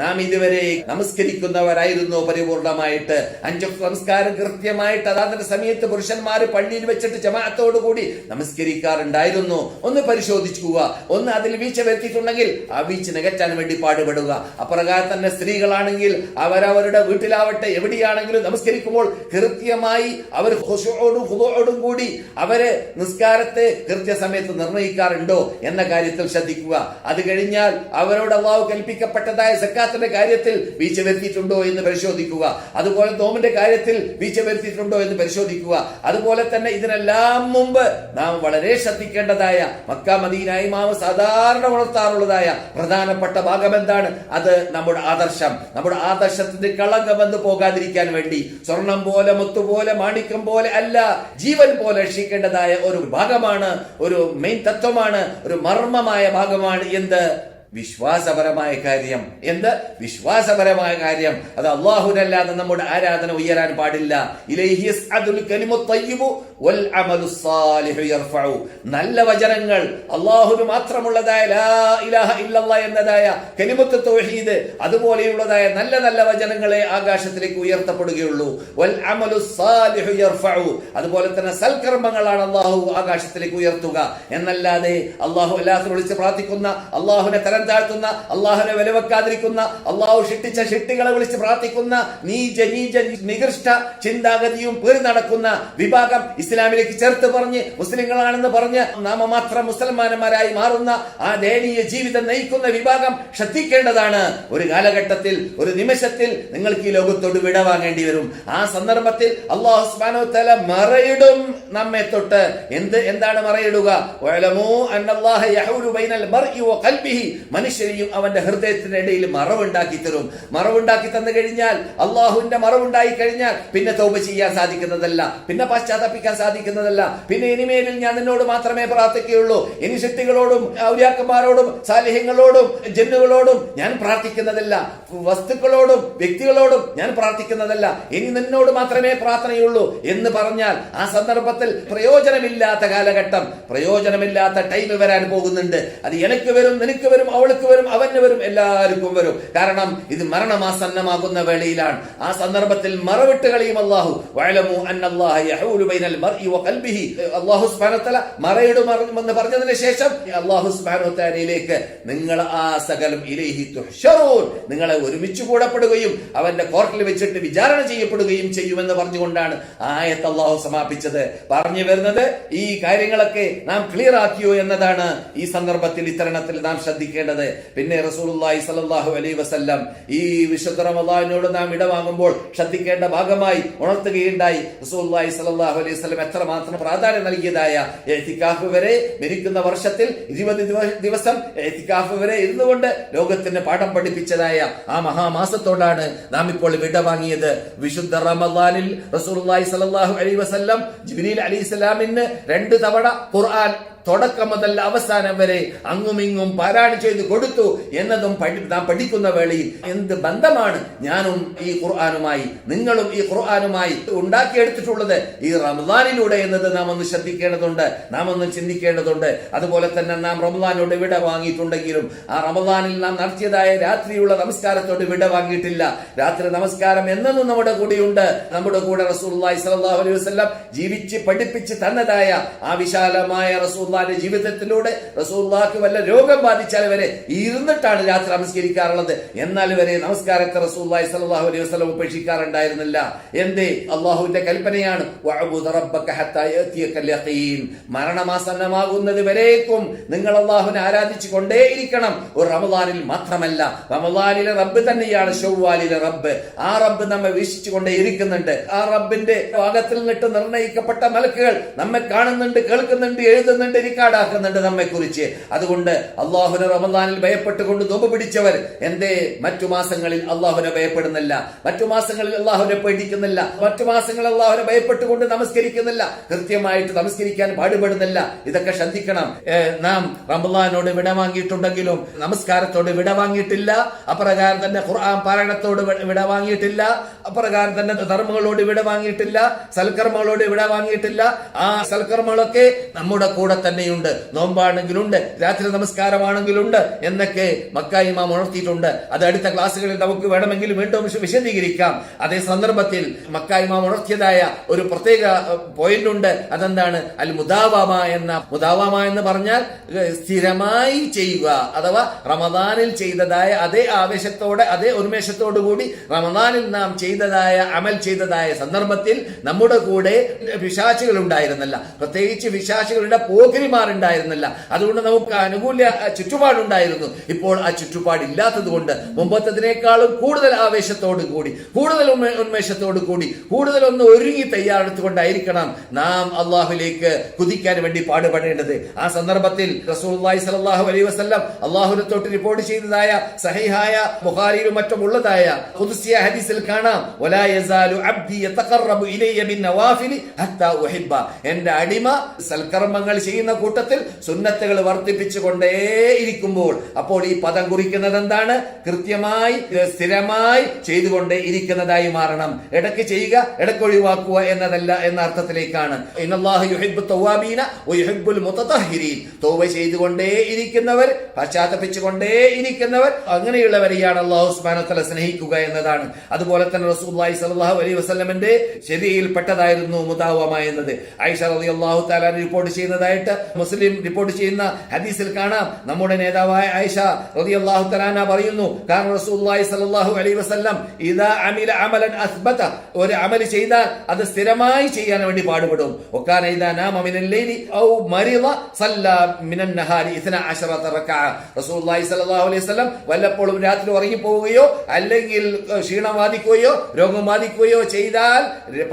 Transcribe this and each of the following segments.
നാം ഇതുവരെ നമസ്കരിക്കുന്നവരായിരുന്നു പരിപൂർണമായിട്ട്. അഞ്ചു സംസ്കാരം കൃത്യമായിട്ട് അതാതിന്റെ സമയത്ത് പുരുഷന്മാർ പള്ളിയിൽ വെച്ചിട്ട് ജമാഅത്തോടു കൂടി നമസ്കരിക്കാറുണ്ടായിരുന്നു. ഒന്ന് പരിശോധിക്കുക ഒന്ന് അതിൽ വീഴ്ച വരുത്തിയിട്ടുണ്ടെങ്കിൽ ആ വീഴ്ച നികറ്റാൻ വേണ്ടി പാടുപെടുക. അപ്രകാരം തന്നെ സ്ത്രീകളാണെങ്കിൽ അവരവരുടെ വീട്ടിലാവട്ടെ എവിടെയാണെങ്കിലും നമസ്കരിക്കുമ്പോൾ കൃത്യമായി അവർ ഹുഷോടും ഖുദൂഅോടും കൂടി അവരെ നിസ്കാരത്തെ കൃത്യസമയത്ത് നിർണയിക്കാറുണ്ടോ എന്ന കാര്യത്തിൽ ശ്രദ്ധിക്കുക. അത് കഴിഞ്ഞാൽ അവരോട് അള്ളാഹു കൽപ്പിക്കപ്പെട്ടതായ സക്കാത്തിന്റെ കാര്യത്തിൽ വീഴ്ച വരുത്തിയിട്ടുണ്ടോ എന്ന് പരിശോധിക്കുക. അതുപോലെ തോമിന്റെ കാര്യത്തിൽ വീഴ്ച വരുത്തിയിട്ടുണ്ടോ എന്ന് പരിശോധിക്കുക. അതുപോലെ തന്നെ ഇതിനെല്ലാം മുമ്പ് നാം വളരെ ശ്രദ്ധിക്കേണ്ടതായ മക്ക മദീനായി മാവ് സാധാരണ ഉണർത്താറുള്ളതായ പ്രധാനപ്പെട്ട ഭാഗം എന്താണ്? അത് നമ്മുടെ ആദർശം. നമ്മുടെ ആദർശത്തിന്റെ കളങ്കം വന്ന് പോകാതിരിക്കാൻ വേണ്ടി സ്വർണം പോലെ മുത്തുപോലെ മാണിക്യം പോലെ അല്ല ജീവൻ പോലെ രക്ഷിക്കേണ്ടതായ ഒരു ഭാഗമാണ് ഒരു മെയിൻ തത്വമാണ് ഒരു മർമ്മമായ ഭാഗമാണ് എന്ത്? വിശ്വാസപരമായ കാര്യം. എന്ത്? വിശ്വാസപരമായ കാര്യം. അത് അള്ളാഹുനല്ലാതെ നമ്മുടെ ആരാധന ഉയരാൻ പാടില്ല. നല്ല വചനങ്ങൾ. അള്ളാഹുന് മാത്രമുള്ളതായ എന്നതായ കലിമത്ത് തൗഹീദ് അതുപോലെയുള്ളതായ നല്ല നല്ല വചനങ്ങളെ ആകാശത്തിലേക്ക് ഉയർത്തപ്പെടുകയുള്ളൂ. വൽ അതുപോലെ തന്നെ സൽക്കർമ്മങ്ങളാണ് അള്ളാഹു ആകാശത്തിലേക്ക് ഉയർത്തുക. എന്നല്ലാതെ അള്ളാഹു അല്ലാത്ത വിളിച്ച് പ്രാർത്ഥിക്കുന്ന അള്ളാഹുവിനെ തരം താഴ്ത്തുന്ന അള്ളാഹുനെ വിലവെക്കാതിരിക്കുന്ന അള്ളാഹു ഷിട്ടിച്ച ഷിട്ടികളെ വിളിച്ച് പ്രാർത്ഥിക്കുന്ന നീച നീച നികൃഷ്ട ചിന്താഗതിയും പേര് നടക്കുന്ന വിഭാഗം ഇസ്ലാമിലേക്ക് ചേർത്ത് പറഞ്ഞ് മുസ്ലിങ്ങളാണെന്ന് പറഞ്ഞ് നാമമാത്രം മുസൽമാനന്മാരായി മാറുന്ന ആ ദയനീയ ജീവിതം നയിക്കുന്ന വിഭാഗം ശ്രദ്ധിക്കേണ്ടതാണ്. ഒരു കാലഘട്ടത്തിൽ ഒരു നിമിഷത്തിൽ നിങ്ങൾക്ക് ഈ ലോകത്തോട് വിട വാങ്ങേണ്ടി വരും. ആ സന്ദർഭത്തിൽ അള്ളാഹു സുബ്ഹാനഹു തല മറയിടും നമ്മെ തൊട്ട്. എന്ത് എന്താണ് മറയിടുക? മനുഷ്യരെയും അവന്റെ ഹൃദയത്തിന്റെ ഇടയിൽ മറവുണ്ടാക്കി തരും. മറവുണ്ടാക്കി തന്നു കഴിഞ്ഞാൽ അള്ളാഹുവിന്റെ മറവുണ്ടായി കഴിഞ്ഞാൽ പിന്നെ തോപ ചെയ്യാൻ സാധിക്കുന്നതല്ല പിന്നെ പശ്ചാത്തപിക്കാൻ സാധിക്കുന്നതല്ല. പിന്നെ ഇനിമേലിൽ ഞാൻ നിന്നോട് മാത്രമേ പ്രാർത്ഥിക്കുകയുള്ളൂ. ഇനി ശക്തികളോടും ഔര്യാക്കന്മാരോടും സാലിഹ്യങ്ങളോടും ജന്നുകളോടും ഞാൻ പ്രാർത്ഥിക്കുന്നതല്ല. വസ്തുക്കളോടും വ്യക്തികളോടും ഞാൻ പ്രാർത്ഥിക്കുന്നതല്ല. ഇനി നിന്നോട് മാത്രമേ പ്രാർത്ഥനയുള്ളൂ എന്ന് പറഞ്ഞാൽ ആ സന്ദർഭത്തിൽ പ്രയോജനമില്ലാത്ത കാലഘട്ടം പ്രയോജനമില്ലാത്ത ടൈം വരാൻ പോകുന്നുണ്ട്. അത് എനിക്ക് വരും നിനക്ക് വരും അവൾക്ക് വരും അവന് വരും എല്ലാവർക്കും വരും. കാരണം ഇത് മരണമാസന്നമാകുന്ന വേളയിലാണ്. ആ സന്ദർഭത്തിൽ മറവിട്ട് കളിയും അള്ളാഹു വഖൽബിഹി അല്ലാഹു സുബ്ഹാനഹു വതആല പറഞ്ഞതിന് ശേഷം അള്ളാഹു സ്മാനോത്താനയിലേക്ക് നിങ്ങൾ ആ സകലം ഇലേഹി തുഷറൂൻ നിങ്ങളെ ഒരുമിച്ച് കൂടപ്പെടുകയും അവന്റെ കോർട്ടിൽ വെച്ചിട്ട് വിചാരണ ചെയ്യപ്പെടുകയും ചെയ്യുമെന്ന് പറഞ്ഞുകൊണ്ടാണ് ആയത്ത് അള്ളാഹു സമാപിച്ചത്. പറഞ്ഞു വരുന്നത് ഈ കാര്യങ്ങളൊക്കെ നാം ക്ലിയർ ആക്കിയോ എന്നതാണ് ഈ സന്ദർഭത്തിൽ ഇത്തരണത്തിൽ നാം ശ്രദ്ധിക്കേണ്ടത്. പിന്നെ റസൂലുള്ളാഹി സ്വല്ലല്ലാഹു അലൈഹി വസല്ലം ഈ വിശുദ്ധ റമദാനിനോട് നാം ഇടവാങ്ങുമ്പോൾ ശ്രദ്ധിക്കേണ്ട ഭാഗമായി ഉണർത്തുകയുണ്ടായി. റസൂലുള്ളാഹി സ്വല്ലല്ലാഹു അലൈഹി വസല്ലം എത്രമാത്രം പ്രാധാന്യം നൽകിയതായ എത്തിക്കാഫ് വരെ മരിക്കുന്ന വർഷത്തിൽ ഇരുപത് ദിവ- ദിവസം എത്തിക്കാഫ് വരെ ഇരുന്നുകൊണ്ട് ലോകത്തിന് പാഠം പഠിപ്പിച്ചതായ ആ മഹാമാസത്തോടാണ് നാം ഇപ്പോൾ വിടവാങ്ങിയത്. വിശുദ്ധ റമദാനിൽ റസൂലുള്ളാഹി സ്വല്ലല്ലാഹു അലൈഹി വസല്ലം ജിബ്രീൽ അലൈഹിസ്സലാമിന് രണ്ട് തവണ ഖുർആൻ തുടക്കം മുതൽ അവസാനം വരെ അങ്ങുമിങ്ങും പാരായണം ചെയ്ത് കൊടുത്തു എന്നതും നാം പഠിക്കുന്ന വേളയിൽ എന്ത് ബന്ധമാണ് ഞാനും ഈ ഖുർആാനുമായി നിങ്ങളും ഈ ഖുർആാനുമായി ഉണ്ടാക്കിയെടുത്തിട്ടുള്ളത്? ഈ റമദാനിലൂടെ എന്നത് നാം ഒന്ന് ശ്രദ്ധിക്കേണ്ടതുണ്ട് നാം ഒന്ന് ചിന്തിക്കേണ്ടതുണ്ട്. അതുപോലെ തന്നെ നാം റമദാനോട് വിട വാങ്ങിയിട്ടുണ്ടെങ്കിലും ആ റമദാനിൽ നാം നടത്തിയതായ രാത്രിയുള്ള നമസ്കാരത്തോട് വിട വാങ്ങിയിട്ടില്ല. രാത്രി നമസ്കാരം എന്നെന്നും നമ്മുടെ കൂടെയുണ്ട്. നമ്മുടെ കൂടെ റസൂൽ അലൈഹി വസല്ലം ജീവിച്ച് പഠിപ്പിച്ച് തന്നതായ ആ വിശാലമായ റസൂലുള്ളാഹിന്റെ ജീവിതത്തിലൂടെ റസൂള്ളാക്ക് വല്ല രോഗം ബാധിച്ചാൽ വരെ ഇരുന്നിട്ടാണ് രാത്രി നമസ്കരിക്കാറുള്ളത്. എന്നാൽ വരെ നമസ്കാരത്തെ റസൂള്ളി സ്വല്ലല്ലാഹു അലൈഹി വസ്ലം ഉപേക്ഷിക്കാറുണ്ടായിരുന്നില്ല. എന്തേ? അള്ളാഹുവിന്റെ കൽപ്പനയാണ്. മരണമാസന്നമാകുന്നത് വരേക്കും നിങ്ങൾ അള്ളാഹുവിനെ ആരാധിച്ചു കൊണ്ടേയിരിക്കണം. ഒരു റമദാനിൽ മാത്രമല്ല റമദാനിലെ റബ്ബ് തന്നെയാണ് ഷൗവാലിലെ റബ്ബ്. ആ റബ്ബ് നമ്മെ വീക്ഷിച്ചു കൊണ്ടേയിരിക്കുന്നുണ്ട്. ആ റബ്ബിന്റെ ഭാഗത്തിൽ നിന്നിട്ട് നിർണയിക്കപ്പെട്ട മലക്കുകൾ നമ്മെ കാണുന്നുണ്ട് കേൾക്കുന്നുണ്ട് എഴുതുന്നുണ്ട് റിക്കാർഡാക്കുന്നുണ്ട് നമ്മെ കുറിച്ച് അതുകൊണ്ട് അള്ളാഹുനെ റമദാനിൽ ഭയപ്പെട്ടുകൊണ്ട് നോമ്പ് പിടിച്ചവർ എന്തേ? മറ്റു മാസങ്ങളിൽ അള്ളാഹുനെ ഭയപ്പെടുന്നില്ല. മറ്റു മാസങ്ങളിൽ അള്ളാഹുനെ പേടിക്കുന്നില്ല. മറ്റു മാസങ്ങളിൽ അള്ളാഹുനെ ഭയപ്പെട്ടുകൊണ്ട് നമസ്കരിക്കുന്നില്ല. കൃത്യമായിട്ട് നമസ്കരിക്കാൻ പാടുപെടുന്നില്ല. ഇതൊക്കെ ശ്രദ്ധിക്കണം. നാം റമദാനോട് വിട വാങ്ങിയിട്ടുണ്ടെങ്കിലും നമസ്കാരത്തോട് വിട വാങ്ങിയിട്ടില്ല. അപ്രകാരം തന്നെ ഖുർആൻ പാരായണത്തോട് വിട വാങ്ങിയിട്ടില്ല. അപ്രകാരം തന്നെ ധർമ്മങ്ങളോട് വിട വാങ്ങിയിട്ടില്ല. സൽക്കർമ്മങ്ങളോട് വിട വാങ്ങിയിട്ടില്ല. ആ സൽക്കർമ്മങ്ങളൊക്കെ നമ്മുടെ കൂടെ തന്നെ തന്നെയുണ്ട്. നോമ്പാണെങ്കിലുണ്ട് രാത്രി നമസ്കാരമാണെങ്കിലുണ്ട് എന്നൊക്കെ മക്ക ഇമാം ഉണർത്തിയിട്ടുണ്ട്. അത് അടുത്ത ക്ലാസ്സുകളിൽ നമുക്ക് വേണമെങ്കിൽ വീണ്ടും വിശ- വിശദീകരിക്കാം. അതേ സന്ദർഭത്തിൽ മക്ക ഇമാം ഉണർത്തിയതായ ഒരു പ്രത്യേക പോയിന്റ് ഉണ്ട് അതെന്താണ്? അൽ മുദാവാമ എന്ന മുദാവാമ എന്ന് പറഞ്ഞാൽ സ്ഥിരമായി ചെയ്യുക അഥവാ റമദാനിൽ ചെയ്തതായ അതേ ആവേശത്തോടെ അതേ ഉന്മേഷത്തോടു കൂടി റമദാനിൽ നാം ചെയ്തതായ അമൽ ചെയ്തതായ സന്ദർഭത്തിൽ നമ്മുടെ കൂടെ വിശാചികൾ ഉണ്ടായിരുന്നല്ല പ്രത്യേകിച്ച് വിശാചികളുടെ പോകരിമാരുണ്ടായിരുന്നില്ല അതുകൊണ്ട് നമുക്ക് അനുകൂല ചുറ്റുപാടുണ്ടായിരുന്നു. ഇപ്പോൾ ആ ചുറ്റുപാടില്ലാത്തത് കൊണ്ട് മുമ്പത്തതിനേക്കാളും കൂടുതൽ ആവേശത്തോടു കൂടി കൂടുതൽ ഉന്മേ- ഉന്മേഷത്തോടു കൂടി കൂടുതൽ ഒന്ന് ഒരുങ്ങി തയ്യാറെടുത്തുകൊണ്ടായിരിക്കണം നാം അള്ളാഹുലേക്ക് കുതിക്കാൻ വേണ്ടി പാടുപെടേണ്ടത്. ആ സന്ദർഭത്തിൽ റസൂലുള്ളാഹി സ്വല്ലല്ലാഹു അലൈഹി വസല്ലം അള്ളാഹുവിനെ തൊട്ട് റിപ്പോർട്ട് ചെയ്തതായ സഹിഹായ ബുഹാരിയിലും മറ്റും ഉള്ളതായ ഹദീസിൽ കാണാം. എന്റെ അടിമ സൽക്കർമ്മങ്ങൾ ചെയ്യുന്ന കൂട്ടത്തിൽ സുന്നത്തുകൾ വർദ്ധിപ്പിച്ചു കൊണ്ടേയിരിക്കുമ്പോൾ അപ്പോൾ ഈ പദം കുറിക്കുന്നത് എന്താണ് കൃത്യമായി സ്ഥിരമായി ചെയ്തുകൊണ്ടേ ഇരിക്കുന്നതായി മാറണം. ഇടയ്ക്ക് ചെയ്യുക ഇടയ്ക്ക് ഒഴിവാക്കുക എന്നതല്ല എന്ന അർത്ഥത്തിലേക്കാണ്. തൗബ ചെയ്തുകൊണ്ടേ ഇരിക്കുന്നവർ പശ്ചാത്തപിച്ചുകൊണ്ടേ ഇരിക്കുന്നവർ അങ്ങനെയുള്ളവരെയാണ് അള്ളാഹു തആല സ്നേഹിക്കുക എന്നതാണ്. അതുപോലെ തന്നെ റസൂലുള്ളാഹി സ്വല്ലല്ലാഹു അലൈഹി വസല്ലമന്റെ ശരിയിൽപ്പെട്ടതായിരുന്നു മുദാവമ എന്നത്. ആയിഷ റളിയല്ലാഹു തആല റിപ്പോർട്ട് ചെയ്യുന്നതായിട്ട് മുസ്ലിം റിപ്പോർട്ട് ചെയ്യുന്ന ഹദീസിൽ കാണാം. നമ്മുടെ നേതാവായ ആയിഷ റളിയല്ലാഹു തആല പറയുന്നു കാരണം റസൂലുള്ളാഹി സ്വല്ലല്ലാഹു അലൈഹി വസല്ലം ഇദാ അമില അമലൻ അസ്ബത. ഒരു അമൽ ചെയ്താൽ അത് സ്ഥിരമായി ചെയ്യാൻ വേണ്ടി പാടുപെടും. ഒക്കാന ഇദാ നാമ മിനൽ ലൈലി ഔ മരിള സല്ല മിനൻ നഹാരി ഇത്ന അശറത റക്അ റസൂലുള്ളാഹി സ്വല്ലല്ലാഹു അലൈഹി വസല്ലം വല്ലപ്പോഴും രാത്രി ഉറങ്ങി പോവുകയോ അല്ലെങ്കിൽ ക്ഷീണം ബാധിക്കുകയോ രോഗം ബാധിക്കുകയോ ചെയ്താൽ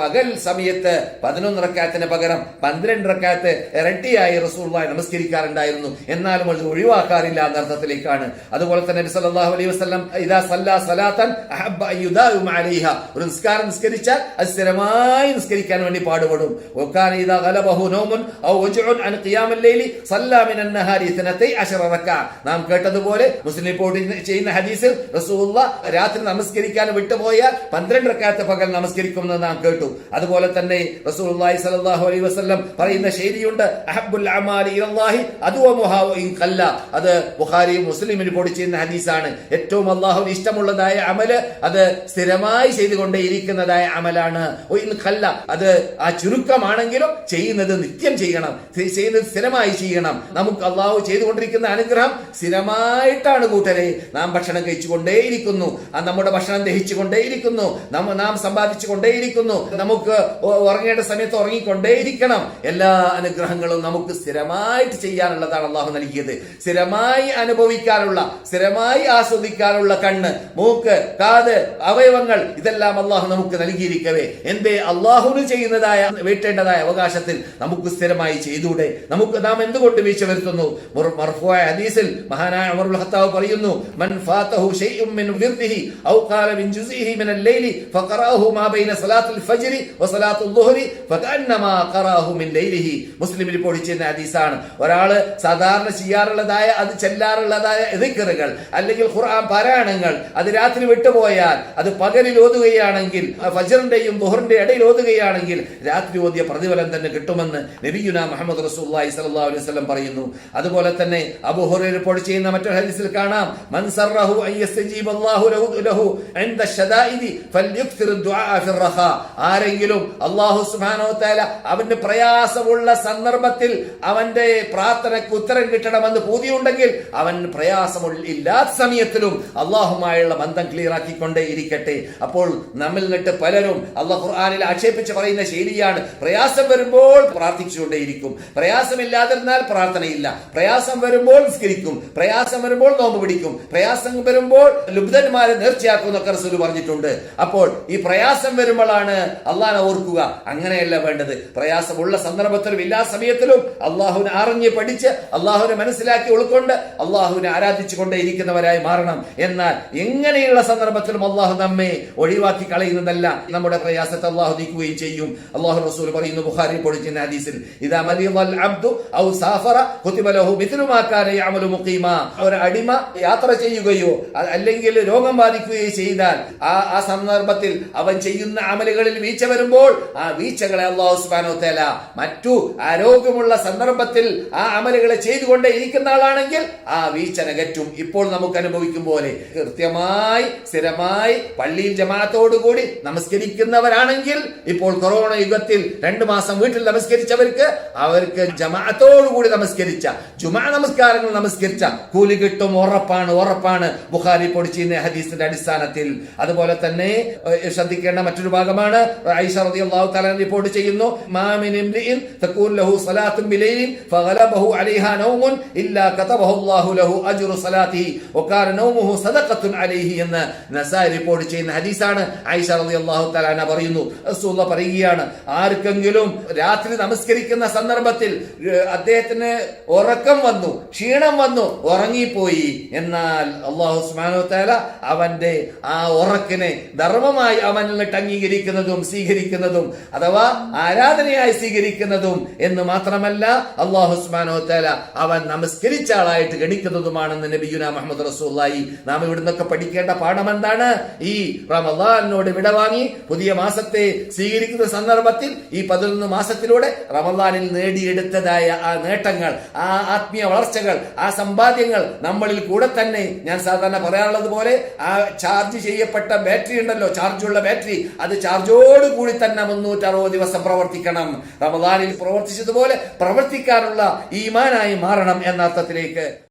പകൽ സമയത്ത് പതിനൊന്ന് റക്കാത്തിന് പകരം പന്ത്രണ്ട് റക്കാത്ത് ഇരട്ടിയായി റസൂലുള്ളാഹി നമസ്കരിക്കാറുണ്ടായിരുന്നു. എന്നാലും അത് ഒഴിവാക്കാറില്ല എന്ന അർത്ഥത്തിലേക്കാണ്. അതുപോലെ തന്നെ നബി സല്ലല്ലാഹു അലൈഹി വസല്ലം ഇദാ സല്ലാ സലാത്തൻ അഹബ്ബ യുദാവിമ അലൈഹ. ഒരു നിസ്കാരം നിസ്കരിച്ചാൽ അത് സ്ഥിരമായി നിസ്കരിക്കാൻ വേണ്ടി പാടുപെടും. വക്കാന ഇദാ ഗലബഹു നൗമുൻ ഔ വജ്ഉൻ അൻ ഖിയാമിൽ ലൈലി സല്ലാ മിനൻ നഹാരി ഇത്നതൈ അശറ റക്അ നാം കേട്ടതുപോലെ മുസ്ലിം റിപ്പോർട്ട് ചെയ്യുന്ന ഹദീസിൽ റസൂലുള്ള രാത്രി നമസ്കരിക്കാൻ വിട്ടുപോയാൽ പന്ത്രണ്ട് റക്കാത്ത പകൽ നമസ്കരിക്കുമെന്ന് നാം കേട്ടു. അതുപോലെ തന്നെ റസൂലുള്ളാഹി സ്വല്ലല്ലാഹു അലൈഹി വസല്ലം പറയുന്ന ശൈലിയുണ്ട്. അഹബ്ബുൽ അത് ബുഖാരിയും മുസ്ലിം റിപ്പോർട്ട് ചെയ്യുന്ന ഹദീസാണ്. ഏറ്റവും അള്ളാഹുവിന് ഇഷ്ടമുള്ളതായ അമൽ അത് സ്ഥിരമായി ചെയ്തുകൊണ്ടേയിരിക്കുന്നതായ അമലാണ്. കല്ല അത് ആ ചുരുക്കമാണെങ്കിലും ചെയ്യുന്നത് നിത്യം ചെയ്യണം. ചെയ്- ചെയ്യുന്നത് സ്ഥിരമായി ചെയ്യണം. നമുക്ക് അള്ളാഹു ചെയ്തുകൊണ്ടിരിക്കുന്ന അനുഗ്രഹം സ്ഥിരമായിട്ടാണ് കൂട്ടരെ. നാം ഭക്ഷണം കഴിച്ചുകൊണ്ടേയിരിക്കുന്നു. ആ നമ്മുടെ ഭക്ഷണം ദഹിച്ചുകൊണ്ടേയിരിക്കുന്നു. നാം നാം സമ്പാദിച്ചുകൊണ്ടേയിരിക്കുന്നു. നമുക്ക് ഉറങ്ങേണ്ട സമയത്ത് ഉറങ്ങിക്കൊണ്ടേയിരിക്കണം. എല്ലാ അനുഗ്രഹങ്ങളും നമുക്ക് സ്ഥിരമായിട്ട് ചെയ്യാനുള്ളതാണ് അള്ളാഹു നൽകിയത്. സ്ഥിരമായി അനുഭവിക്കാനുള്ള സ്ഥിരമായി ആസ്വദിക്കാനുള്ള കണ്ണ് മൂക്ക് കാത് അവയവങ്ങൾ ഇതെല്ലാം അള്ളാഹു നമുക്ക് നൽകിയിരിക്കവേ. എന്തേ അള്ളാഹുന് ചെയ്യുന്നതായ വീട്ടേണ്ടതായ അവകാശത്തിൽ നമുക്ക് സ്ഥിരമായി ചെയ്തൂടെ? നമുക്ക് നാം എന്തുകൊണ്ട് വീഴ്ച വരുത്തുന്നു? മുർ- മർഫുവായ ഹദീസിൽ മഹാനായ ഉമറുൽ ഖത്താബ് പറയുന്നു മൻ ഫാതഹു ശൈഉം മിൻ വിർദിഹി ഔ ഖാല മിൻ ജുസിഹി മിൻ ഫഖറഅഹു മാ ബൈന സലാത്തുൽ ഫജ്രി വ സലാത്തുൽ ദുഹ്രി ഫകഅന്നമാ ഖറഅഹു മിൻ ലൈലിഹി. മുസ്ലിം റിപ്പോർട്ട് ചെയ്യുന്ന ഹദീസാണ്. ഒരാൾ സാധാരണ ചെയ്യാറുള്ളതായ അത് ചെല്ലാറുള്ളതായ ദിക്റുകൾ അല്ലെങ്കിൽ ഖുർആൻ പാരായണങ്ങൾ അത് രാത്രി വിട്ടുപോയാൽ അത് പകലിൽ ഓതുകയാണെങ്കിൽ ഫജറിന്റെയും ബുഹറിന്റെ ഇടയിൽ ഓതുകയാണെങ്കിൽ രാത്രി ഓതിയ പ്രതിഫലം തന്നെ കിട്ടുമെന്ന് നബിയുന മുഹമ്മദ് റസൂലുള്ളാഹി സ്വല്ലല്ലാഹു അലൈഹി വസല്ലം പറയുന്നു. അതുപോലെ തന്നെ അബൂ ഹുറൈറ റിപ്പോർട്ട് ചെയ്യുന്ന മറ്റൊരു ഹദീസിൽ കാണാം. മൻ സറഹു അൻ അല്ലാഹു ലഹു ലഹു ഇൻദ ശദാഇദി ഫൽയുക്തിർ ദുആ ഫിർ റഖാ. ആരെങ്കിലും വ തആല അവന്റെ പ്രയാസമുള്ള സന്ദർഭത്തിൽ അവന്റെ പ്രാർത്ഥനയ്ക്ക് ഉത്തരം കിട്ടണമെന്ന് പൂതിയുണ്ടെങ്കിൽ അവൻ പ്രയാസമു ഇല്ലാത്ത സമയത്തിലും അള്ളാഹുമായുള്ള ബന്ധം ക്ലിയർ ആക്കിക്കൊണ്ടേ ഇരിക്കട്ടെ അപ്പോൾ നമ്മിൽ നിന്നിട്ട് പലരും അള്ളാഹ് ഖുർആാനിൽ ആക്ഷേപിച്ച് പറയുന്ന ശൈലിയാണ്. പ്രയാസം വരുമ്പോൾ പ്രാർത്ഥിച്ചുകൊണ്ടേയിരിക്കും. പ്രയാസമില്ലാതിരുന്നാൽ പ്രാർത്ഥനയില്ല. പ്രയാസം വരുമ്പോൾ നിസ്കരിക്കും. പ്രയാസം വരുമ്പോൾ നോമ്പ് പിടിക്കും. പ്രയാസം വരുമ്പോൾ ലുബ്ധന്മാരെ നേർച്ചയാക്കും എന്നൊക്കെ റസൂൽ പറഞ്ഞിട്ടുണ്ട്. അപ്പോൾ ഈ പ്രയാസം വരുമ്പോഴാണ് അള്ളാഹനെ ഓർക്കുക. അങ്ങനെയല്ല വേണ്ടത്. പ്രയാസമുള്ള സന്ദർഭത്തിലും എല്ലാ സമയത്തിലും അള്ളാഹുവിനെ അറിഞ്ഞ് പഠിച്ച് അള്ളാഹുവിനെ മനസ്സിലാക്കി ഉൾക്കൊണ്ട് അള്ളാഹുവിനെ ആരാധിച്ചു കൊണ്ടേ ഇരിക്കുന്നവരായി മാറണം. എന്നാൽ എങ്ങനെയുള്ള സന്ദർഭത്തിലും അള്ളാഹു നമ്മെ ഒഴിവാക്കി കളയുന്നതല്ല. നമ്മുടെ പ്രയാസത്തെ അള്ളാഹു നീക്കുകയും ചെയ്യും. അള്ളാഹു റസൂൽ പറയുന്നു ബുഖാരി പൊടിക്കുന്ന ഹദീസിൽ ഇതാ മരിയൽ അബ്ദു ഔ സാഫറ കുത്തിബലഹു ലഹു അമലു മുഖീമ. ഒരു അടിമ യാത്ര ചെയ്യുകയോ അല്ലെങ്കിൽ രോഗം ബാധിക്കുകയോ ചെയ്താൽ ആ ആ സന്ദർഭത്തിൽ അവൻ ചെയ്യുന്ന അമലുകളിൽ വീഴ്ച വരുമ്പോൾ ആ വീഴ്ചകളെ അള്ളാഹു സുബ്ഹാനഹു വ തആല മറ്റു ആരോഗ്യമുള്ള സന്ദർഭത്തിൽ ആ അമലുകളെ ചെയ്തുകൊണ്ടേ ഇരിക്കുന്ന ആളാണെങ്കിൽ ആ വീഴ്ച ഇപ്പോൾ നമുക്ക് അനുഭവിക്കും പോലെ. കൃത്യമായി സ്ഥിരമായി പള്ളിയിൽ ജമാത്തോടുകൂടി നമസ്കരിക്കുന്നവരാണെങ്കിൽ ഇപ്പോൾ കൊറോണ യുഗത്തിൽ രണ്ടു മാസം വീട്ടിൽ നമസ്കരിച്ചവർക്ക് അവർക്ക് ജമാത്തോടുകൂടി നമസ്കരിച്ച ജുമാ നമസ്കാരങ്ങൾ നമസ്കരിച്ച കൂലി കിട്ടും ഉറപ്പാണ് ഉറപ്പാണ്. ബുഖാരി പൊടിച്ചിരുന്ന ഹദീസിന്റെ അടിസ്ഥാനത്തിൽ. അതുപോലെ തന്നെ ശ്രദ്ധിക്കേണ്ട മറ്റൊരു ഭാഗമാണ് ഐഷ റളിയല്ലാഹു തആല റിപ്പോർട്ട് ചെയ്യുന്നു മാമിൻ ലഹു സലാത്തുൻ ബിലൈലിൻ ഫഗലബഹു അലൈഹാ നൗമുൻ ഇല്ലാ കതബഹു അല്ലാഹു ലഹു അജ്റു സലാത്തിഹി വകാന നൗമുഹു സദഖത്തുൻ അലൈഹി എന്ന് നസായി റിപ്പോർട്ട് ചെയ്യുന്ന ഹദീസാണ് ഐഷ റളിയല്ലാഹു തആല പറയുന്നു. റസൂലുള്ള പറയുകയാണ് ആർക്കെങ്കിലും രാത്രി നമസ്കരിക്കുന്ന സന്ദർഭത്തിൽ അദ്ദേഹത്തിന് ഉറക്കം വന്നു ക്ഷീണം വന്നു ഉറങ്ങിപ്പോയി എന്നാൽ അള്ളാഹു സുബ്ഹാനഹു തആല അവന്റെ ആ ഉറക്കിനെ ധർമ്മമായി അവൻ നിന്നിട്ട് അംഗീകരിക്കുന്നതും സ്വീകരിക്കുന്നതും അഥവാ ആരാധനയായി സ്വീകരിക്കുന്നതും എന്ന് മാത്രമല്ല അള്ളാഹു സുബ്ഹാനഹു തആല അവൻ നമസ്കരിച്ച ആളായിട്ട് ഗണിക്കുന്നതുമാണെന്ന് നബിയുന മുഹമ്മദ് റസൂല്ലായി നാം ഇവിടെ നിന്നൊക്കെ പഠിക്കേണ്ട പാഠം എന്താണ്? ഈ റമദാനോട് വിടവാങ്ങി പുതിയ മാസത്തെ സ്വീകരിക്കുന്ന സന്ദർഭത്തിൽ ഈ പതിനൊന്ന് മാസത്തിലൂടെ റമദാനിൽ നേടിയെടുത്തതായ ആ നേട്ടങ്ങൾ ആ ആത്മീയ വളർച്ചകൾ ആ സമ്പാദ്യങ്ങൾ നമ്മളിൽ കൂടെ തന്നെ ഞാൻ സാധാരണ പറയാറുള്ളത് പോലെ ആ ചാർജ് ചെയ്യപ്പെട്ട ബാറ്ററി ഉണ്ടല്ലോ ചാർജുള്ള ബാറ്ററി അത് ചാർജോട് കൂടി തന്നെ മുന്നൂറ്ററുപത് ദിവസം പ്രവർത്തിക്കണം. റമദാനിൽ പ്രവർത്തിച്ചതുപോലെ പ്രവർത്തിക്കാനുള്ള ഈമാനായി മാറണം എന്ന അർത്ഥത്തിലേക്ക്